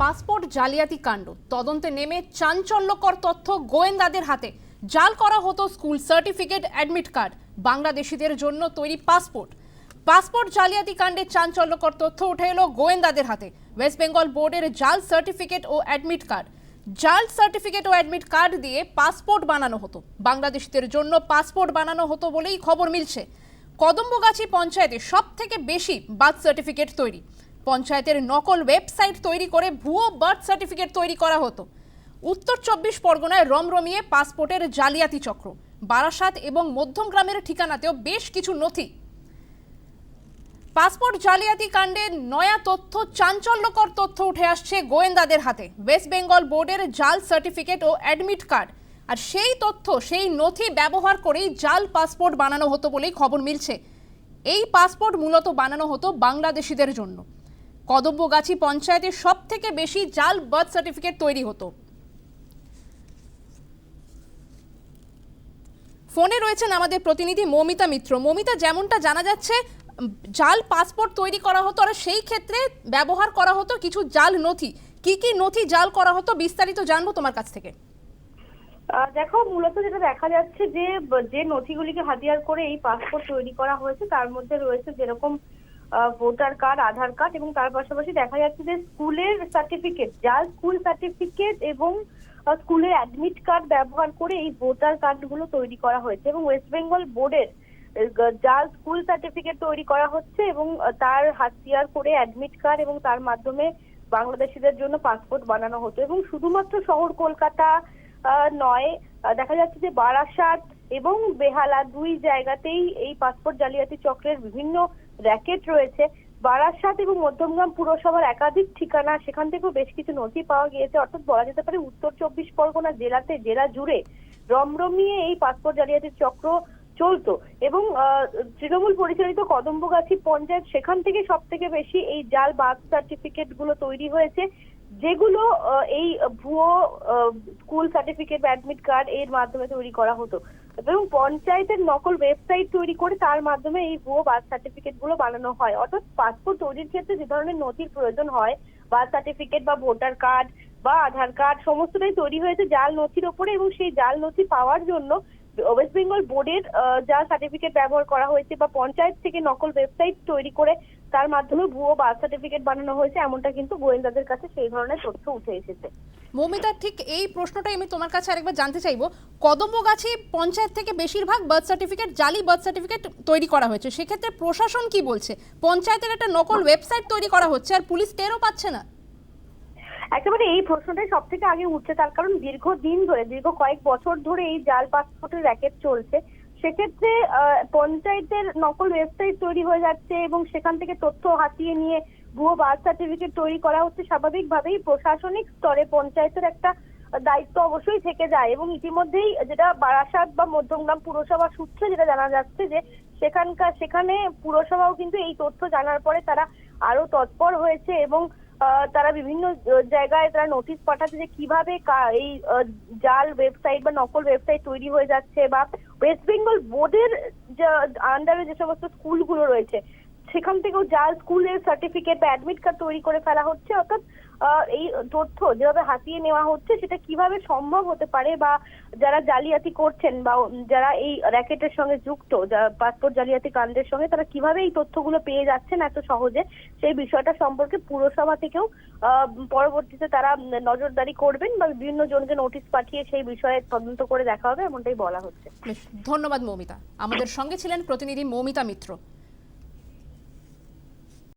Passport জালিয়াতি কাণ্ড। তদন্তে নেমে চাঞ্চল্যকর তথ্য গোয়েন্দাদের হাতে। জাল করা হতো স্কুল সার্টিফিকেট, অ্যাডমিট কার্ড। বাংলাদেশিদের জন্য তৈরি পাসপোর্ট। পাসপোর্ট জালিয়াতি কাণ্ডে চাঞ্চল্যকর তথ্য উঠে এলো গোয়েন্দাদের হাতে। ওয়েস্ট বেঙ্গল বোর্ডের জাল সার্টিফিকেট ও অ্যাডমিট কার্ড। জাল সার্টিফিকেট ও অ্যাডমিট কার্ড দিয়ে পাসপোর্ট বানানো হতো। বাংলাদেশিদের জন্য পাসপোর্ট বানানো হতো বলেই খবর মিলছে। কদম্বগাছি পঞ্চায়েতে সব থেকে বেশি বার্থ সার্টিফিকেট তৈরি। পঞ্চায়েতের নকল ওয়েবসাইট তৈরি করে ভুয়ো বার্থ সার্টিফিকেট তৈরি করা হতো। উত্তর চব্বিশ পরগনায় রমরমিয়ে পাসপোর্টের জালিয়াতি চক্র। বারাসাত এবং মধ্যমগ্রামের ঠিকানাতেও বেশ কিছু নথি। পাসপোর্ট জালিয়াতি কাণ্ডে নয়া তথ্য, চাঞ্চল্যকর তথ্য উঠে আসছে গোয়েন্দাদের হাতে। ওয়েস্ট বেঙ্গল বোর্ডের জাল সার্টিফিকেট ও অ্যাডমিট কার্ড। আর সেই তথ্য, সেই নথি ব্যবহার করেই জাল পাসপোর্ট বানানো হতো বলেই খবর মিলছে। এই পাসপোর্ট মূলত বানানো হতো বাংলাদেশিদের জন্য। কদম্বগাছি পঞ্চায়েতে সব থেকে বেশি জাল বার্থ সার্টিফিকেট তৈরি হতো। ফোনে রয়েছেন আমাদের প্রতিনিধি মৌমিতা মিত্র। মৌমিতা, যেমনটা জানা যাচ্ছে জাল পাসপোর্ট তৈরি করা হতো আর সেই ক্ষেত্রে ব্যবহার করা হতো কিছু জাল নথি। কি কি নথি জাল করা হতো বিস্তারিত জানব তোমার কাছ থেকে। দেখো, মূলত যেটা দেখা যাচ্ছে যে যে নথিগুলিকে হাতিয়ার করে এই পাসপোর্ট তৈরি করা হয়েছে, তার মধ্যে রয়েছে যেরকম ভোটার কার্ড আধার কার্ড এবং তার পাশাপাশি দেখা যাচ্ছে যে স্কুলের সার্টিফিকেট যার স্কুল সার্টিফিকেট এবং স্কুলের অ্যাডমিট কার্ড ব্যবহার করে এই ভোটার কার্ডগুলো তৈরি করা হয়েছে এবং ওয়েস্ট বেঙ্গল বোর্ডের যার স্কুল সার্টিফিকেট তৈরি করা হচ্ছে এবং তার হাতিয়ার করে অ্যাডমিট কার্ড এবং তার মাধ্যমে বাংলাদেশিদের জন্য পাসপোর্ট বানানো হতো এবং শুধুমাত্র শহর কলকাতা নয় দেখা যাচ্ছে যে বারাসাত এবং বেহালা দুই জায়গাতেই এই পাসপোর্ট জালিয়াতি চক্রের বিভিন্ন র্যাকেট রয়েছে। বারাসাত এবং মধ্যমগ্রাম পুরসভার একাধিক ঠিকানা, সেখান থেকেও বেশ কিছু নথি পাওয়া গিয়েছে। অর্থাৎ বলা যেতে পারে উত্তর চব্বিশ পরগনা জেলাতে জেলা জুড়ে রমরমিয়ে এই পাসপোর্ট জালিয়াতির চক্র চলতো এবং তৃণমূল পরিচালিত কদম্বগাছি পঞ্চায়েত, সেখান থেকে সব থেকে বেশি এই জাল বার্থ সার্টিফিকেটগুলো তৈরি হয়েছে, যেগুলো এই ভুয়ো স্কুল সার্টিফিকেট বা অ্যাডমিট কার্ড এর মাধ্যমে তৈরি করা হতো। এবং পঞ্চায়েতের নকল ওয়েবসাইট তৈরি করে তার মাধ্যমে এই ভুয়ো বার্থ সার্টিফিকেটগুলো বানানো হয়। অর্থাৎ পাসপোর্ট তৈরির ক্ষেত্রে যে ধরনের নথির প্রয়োজন হয় বার্থ সার্টিফিকেট বা ভোটার কার্ড বা আধার কার্ড সমস্তটাই তৈরি হয়েছে জাল নথির ওপরে এবং সেই জাল নথি পাওয়ার জন্য ওয়েস্ট বেঙ্গল বোর্ডের যা সার্টিফিকেট ব্যবহার করা হয়েছে বা পঞ্চায়েত থেকে নকল ওয়েবসাইট তৈরি করে তার মাধ্যমে ভুয়ো বার্থ সার্টিফিকেট বানানো হয়েছে এমনটা কিন্তু গোয়েন্দাদের কাছে সেই ধরনের তথ্য উঠে এসেছে। মৌমিতা ঠিক এই প্রশ্নটাই আমি তোমার কাছে আরেকবার জানতে চাইব। কদম্বগাছি পঞ্চায়েত থেকে বেশিরভাগ বার্থ সার্টিফিকেট জালি বার্থ সার্টিফিকেট তৈরি করা হয়েছে। সেক্ষেত্রে প্রশাসন কি বলছে? পঞ্চায়েতের একটা নকল ওয়েবসাইট তৈরি করা হচ্ছে আর পুলিশ টেরও পাচ্ছে না। একেবারে এই প্রশ্নটাই সব থেকে আগে উঠছে, তার কারণ দীর্ঘদিন ধরে, দীর্ঘ কয়েক বছর ধরে এই জাল পাসপোর্টের র্যাকেট চলছে। সেক্ষেত্রে পঞ্চায়েতের নকল ওয়েবসাইট তৈরি হয়ে যাচ্ছে এবং সেখান থেকে তথ্য হাতিয়ে নিয়ে ভুয়ো বার্থ সার্টিফিকেট তৈরি করা হচ্ছে, স্বাভাবিকভাবেই প্রশাসনিক স্তরে পঞ্চায়েতের একটা দায়িত্ব অবশ্যই থেকে যায় এবং ইতিমধ্যেই যেটা বারাসাত বা মধ্যমগ্রাম পুরসভা সূত্রে যেটা জানা যাচ্ছে যে সেখানকার, সেখানে পুরসভাও কিন্তু এই তথ্য জানার পরে তারা আরও তৎপর হয়েছে এবং তারা বিভিন্ন জায়গায় তারা নোটিশ পাঠাচ্ছে যে কীভাবে এই জাল ওয়েবসাইট বা নকল ওয়েবসাইট তৈরি হয়ে যাচ্ছে বা ওয়েস্ট বেঙ্গল বোর্ডের আন্ডারে যে সমস্ত স্কুলগুলো রয়েছে সেখান থেকেও জাল স্কুলের সার্টিফিকেট বা অ্যাডমিট কার্ড তৈরি করে ফেলা হচ্ছে, অর্থাৎ এই তথ্য যেভাবে হাতিয়ে নেওয়া হচ্ছে, সেটা কীভাবে সম্ভব হতে পারে বা যারা জালিয়াতি করছেন বা যারা এই র্যাকেটের সঙ্গে যুক্ত পাসপোর্ট জালিয়াতি কাণ্ডের সঙ্গে, তারা কীভাবে এই তথ্যগুলো পেয়ে যাচ্ছেন এত সহজে? সেই বিষয়টা সম্পর্কে পুরসভা থেকেও পরবর্তীতে তারা নজরদারি করবেন বা বিভিন্ন জনকে নোটিশ পাঠিয়ে সেই বিষয়ে তদন্ত করে দেখা হবে, এমনটাই বলা হচ্ছে। ধন্যবাদ মৌমিতা। আমাদের সঙ্গে ছিলেন প্রতিনিধি মৌমিতা মিত্র।